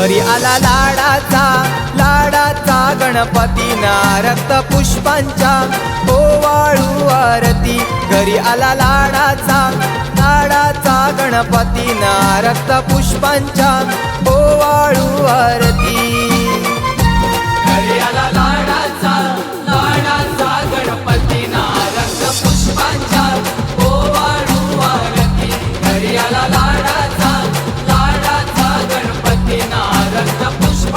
घरी आला लाडाचा लाडाचा गणपती रक्त पुष्पांच्या. ओवाळू आरती घरी आला लाडाचा लाडाचा गणपती रक्त पुष्पांच्या. ओवाळू आरती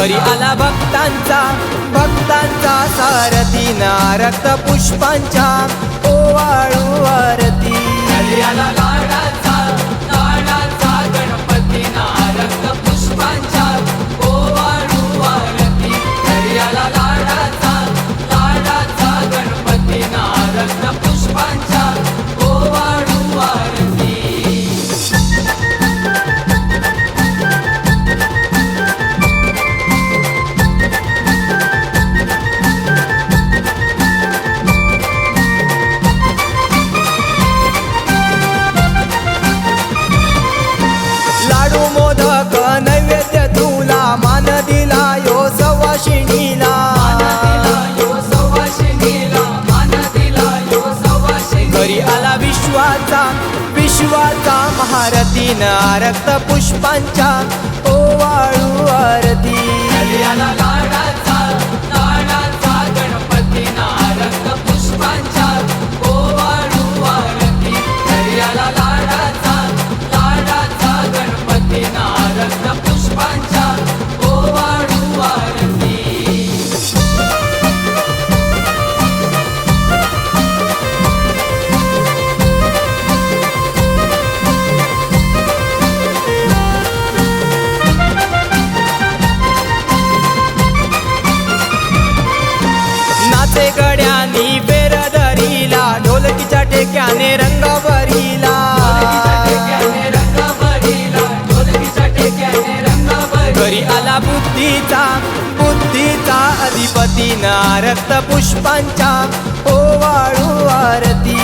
घरी आला भक्तांचा. भक्तांचा सारथी नारक्त पुष्पांच्या. ओवाळू आरती घरी आला विश्वाचा विश्वाचा महारथीन रक्त पुष्पांच्या ओवाळू आरती. दिना रक्त पुष्पांच्या ओवाळू आरती.